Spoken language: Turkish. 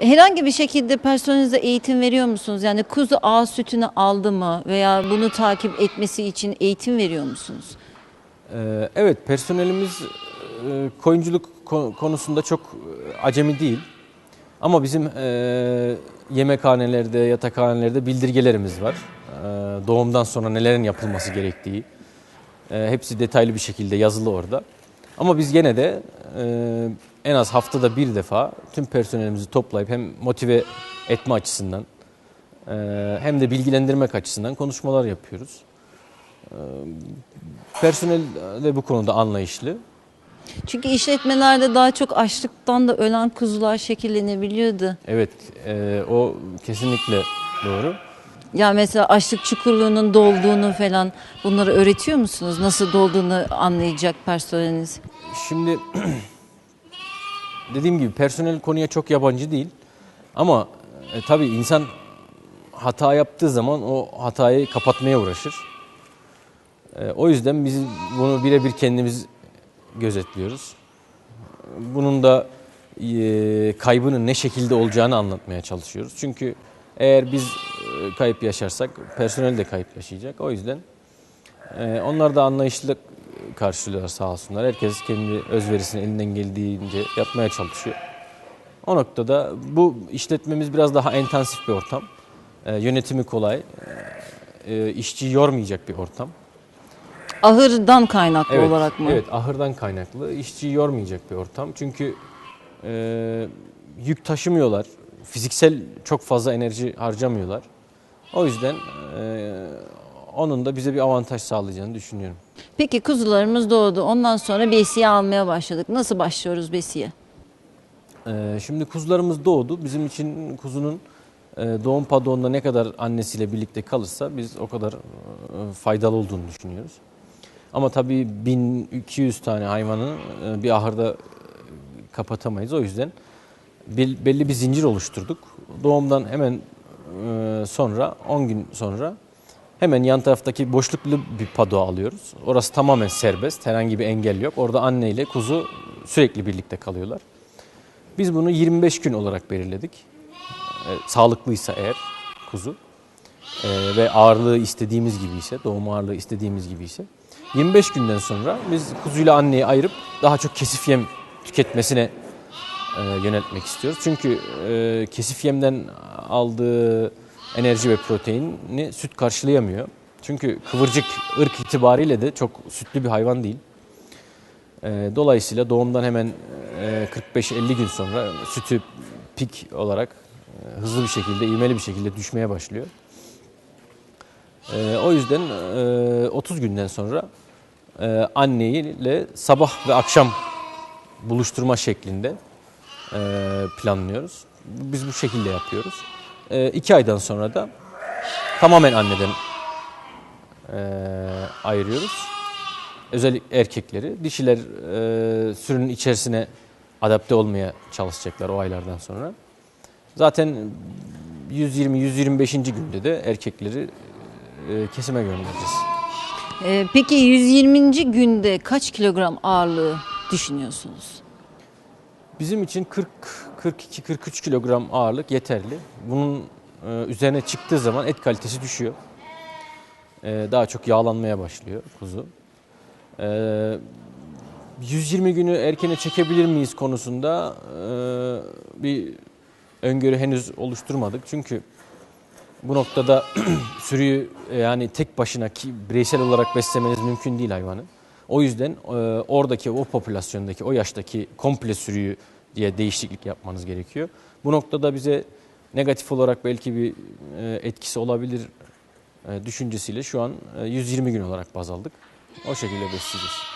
Herhangi bir şekilde personelinize eğitim veriyor musunuz? Yani kuzu ağ sütünü aldı mı veya bunu takip etmesi için eğitim veriyor musunuz? Ee, evet personelimiz e, koyunculuk ko- konusunda çok e, acemi değil. Ama bizim e, yemekhanelerde, yatakhanelerde bildirgelerimiz var. E, doğumdan sonra nelerin yapılması gerektiği. Hepsi detaylı bir şekilde yazılı orada. Ama biz gene de en az haftada bir defa tüm personelimizi toplayıp hem motive etme açısından e, hem de bilgilendirmek açısından konuşmalar yapıyoruz. E, personel de bu konuda anlayışlı. Çünkü işletmelerde daha çok açlıktan da ölen kuzular şekillenebiliyordu. Evet, e, o kesinlikle doğru. Ya mesela açlık çukurluğunun dolduğunu falan bunları öğretiyor musunuz? Nasıl dolduğunu anlayacak personeliniz. Şimdi dediğim gibi personel konuya çok yabancı değil. Ama e, tabii insan hata yaptığı zaman o hatayı kapatmaya uğraşır. E, o yüzden biz bunu birebir kendimiz gözetliyoruz. Bunun da e, kaybının ne şekilde olacağını anlatmaya çalışıyoruz. Çünkü eğer biz e, kayıp yaşarsak personel de kayıp yaşayacak. O yüzden e, onlar da anlayışlı karşılıyorlar sağ olsunlar. Herkes kendi özverisini elinden geldiğince yapmaya çalışıyor. O noktada bu işletmemiz biraz daha intensif bir ortam. E, yönetimi kolay, e, işçi yormayacak bir ortam. Ahırdan kaynaklı olarak mı? Evet, ahırdan kaynaklı. işçi yormayacak bir ortam. Çünkü e, yük taşımıyorlar. Fiziksel çok fazla enerji harcamıyorlar. O yüzden e, onun da bize bir avantaj sağlayacağını düşünüyorum. Peki kuzularımız doğdu. Ondan sonra besiye almaya başladık. Nasıl başlıyoruz besiye? Ee, şimdi kuzularımız doğdu. Bizim için kuzunun e, doğum padoğunda ne kadar annesiyle birlikte kalırsa biz o kadar e, faydalı olduğunu düşünüyoruz. Ama tabii 1200 tane hayvanı e, bir ahırda e, kapatamayız. O yüzden bel- belli bir zincir oluşturduk. Doğumdan hemen e, sonra 10 gün sonra hemen yan taraftaki boşluklu bir padoğa alıyoruz. Orası tamamen serbest. Herhangi bir engel yok. Orada anne ile kuzu sürekli birlikte kalıyorlar. Biz bunu 25 gün olarak belirledik. E, sağlıklıysa eğer kuzu e, ve ağırlığı istediğimiz gibi ise, doğum ağırlığı istediğimiz gibi ise 25 günden sonra biz kuzuyla anneyi ayırıp daha çok kesif yem tüketmesine e, yöneltmek istiyoruz. Çünkü e, kesif yemden aldığı enerji ve proteini süt karşılayamıyor. Çünkü kıvırcık ırk itibariyle de çok sütlü bir hayvan değil. E, Dolayısıyla doğumdan hemen e, 45-50 gün sonra sütü pik olarak e, hızlı bir şekilde, ivmeli bir şekilde düşmeye başlıyor. E, O yüzden e, 30 günden sonra e, anneyle sabah ve akşam buluşturma şeklinde e, planlıyoruz. Biz bu şekilde yapıyoruz. E, iki aydan sonra da tamamen anneden e, ayırıyoruz. Özellikle erkekleri. Dişiler e, sürünün içerisine adapte olmaya çalışacaklar o aylardan sonra. Zaten 120-125. günde de erkekleri e, kesime göndereceğiz. Ee, peki 120. günde kaç kilogram ağırlığı düşünüyorsunuz? Bizim için 40 42-43 kilogram ağırlık yeterli. Bunun e, üzerine çıktığı zaman et kalitesi düşüyor. E, daha çok yağlanmaya başlıyor kuzu. E, 120 günü erkene çekebilir miyiz konusunda e, bir öngörü henüz oluşturmadık. Çünkü bu noktada sürüyü e, yani tek başına ki bireysel olarak beslemeniz mümkün değil hayvanı. O yüzden e, oradaki o popülasyondaki o yaştaki komple sürüyü diye değişiklik yapmanız gerekiyor. Bu noktada bize negatif olarak belki bir e, etkisi olabilir e, düşüncesiyle şu an e, 120 gün olarak baz aldık. O şekilde besleyeceğiz.